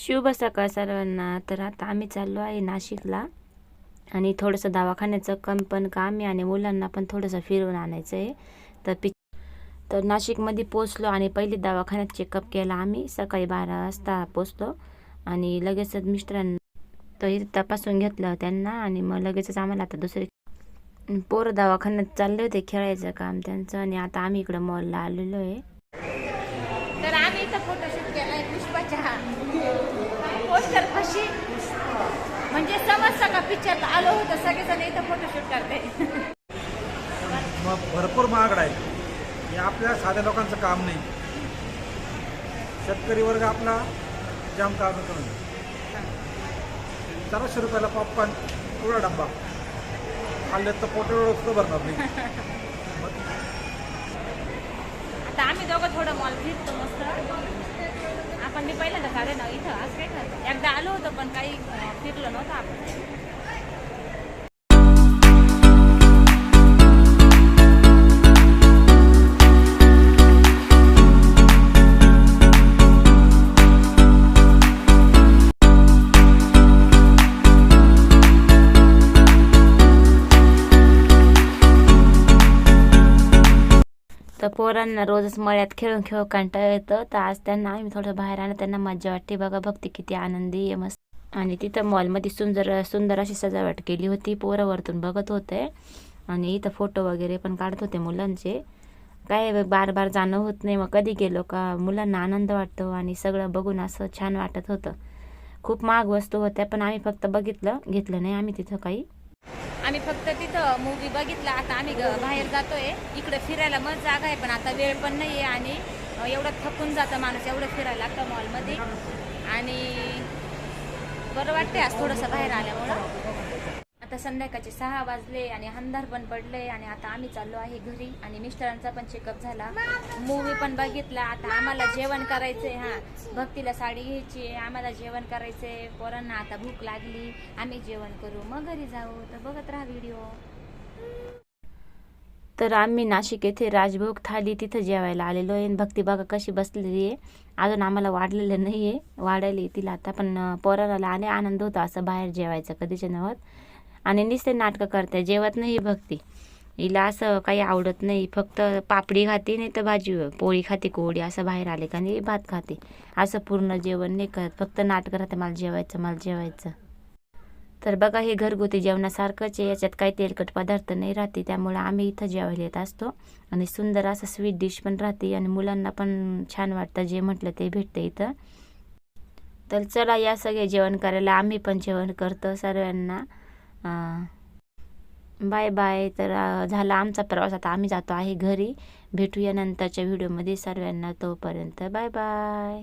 शुभ सकाळ सर्वांना. तर आता आम्ही चाललो आहे नाशिकला. आणि थोडंसं दवाखान्याचं कम पण काम आहे आणि मुलांना पण थोडंसं फिरवून आणायचं आहे तर पि तर नाशिकमध्ये पोचलो आणि पहिली दवाखान्यात चेकअप केला आम्ही. सकाळी बारा वाजता पोचलो आणि लगेचच मिस्टरांना तर इथे तपासून घेतलं त्यांना आणि मग लगेचच आम्हाला आता दुसरे पोरं दवाखान्यात चालले होते खेळायचं काम त्यांचं. आणि आता आम्ही इकडं मॉलला आलेलो आहे. तर आम्ही इथं कशी म्हणजे समजतं का? पिक्चर आलो होतं सगळेजण इथं फोटोशूट करते. मग भरपूर महागडा आहे. हे आपल्या साध्या लोकांचं काम नाही. शेतकरी वर्ग आपला जाम काम करून. चारशे रुपयाला पॉपकॉर्न एवढा डब्बा. खाल्ले तर पोट सुद्धा भरणार नाही. आता आम्ही दोघं थोडं मॉल फिरतो मस्त. आपण मी पहिल्यांदा झाले ना इथं आज काय करतो होतं होतो पण काही फिरलं फिरलो नव्हतं आपण. तर पोरांना रोजच मळ्यात खेळून खेळून कंटाळ येतं. तर आज त्यांना आम्ही थोडं बाहेर आणलं त्यांना मज्जा वाटते. बघा बघते किती आनंदी आहे मस्त. आणि तिथं मॉलमध्ये सुंदर सुंदर अशी सजावट केली होती. पोरं वरतून बघत होते. आणि इथं फोटो वगैरे पण काढत होते मुलांचे. काय बार बार जाणं होत नाही. मग कधी गेलो का मुलांना आनंद वाटतो आणि सगळं बघून असं छान वाटत होतं. खूप महाग वस्तू होत्या पण आम्ही फक्त बघितलं घेतलं नाही. आम्ही तिथं काही आम्ही फक्त तिथं मूवी बघितला. आता आम्ही ग- बाहेर जातोय. इकडे फिरायला मग जागा आहे पण आता वेळ पण नाही आहे आणि एवढं थकून जातं माणूस एवढं फिरायला लागतं मॉलमध्ये आणि बरं वाटते आज थोडंसं बाहेर आल्यामुळं. आता संध्याकाळचे सहा वाजले आणि अंधार पण पडले आणि आता आम्ही चाललो आहे घरी आणि मिस्टरांचा पण चेकअप झाला. मूवी पण बघितला. आता आम्हाला जेवण करायचंय हा. भक्तीला साडी घ्यायची आहे, आम्हाला जेवण करायचंय. पोरांना आता भूक लागली. आम्ही जेवण करू. मग घरी जाऊ. तर बघत राहा व्हिडिओ तर आम्ही नाशिक येथे राजभोग थाली तिथं जेवायला आलेलो आहे. आणि भक्ती बघा कशी बसलेली आहे अजून आम्हाला वाढलेलं नाही आहे वाढायला येतील आता. पण पोराला आले आनंद होता असं बाहेर जेवायचं कधीच्या नव्हत. आणि नुसते नाटकं करते जेवत नाही ही भक्ती. हिला असं काही आवडत नाही फक्त पापडी खाते नाही तर भाजी पोळी खाते कोळी असं बाहेर आले का नाही भात खाते. असं पूर्ण जेवण नाही करत फक्त नाटकं राहते मला जेवायचं मला जेवायचं. तर बघा हे घरगुती जेवणासारखंच आहे याच्यात काही तेलकट पदार्थ नाही राहते त्यामुळे आम्ही इथं जेवायला येत असतो. आणि सुंदर असं स्वीट डिश पण राहते आणि मुलांना पण छान वाटतं जे म्हटलं ते भेटतं इथं. तर चला या सगळे जेवण करायला आम्ही पण जेवण करतो सर्वांना. Bye bye. तर झाला आमचा प्रवास. आता आम्ही जातो आहे घरी. भेटूया नंतरच्या व्हिडिओमध्ये सर्वांना तोपर्यंत. Bye bye.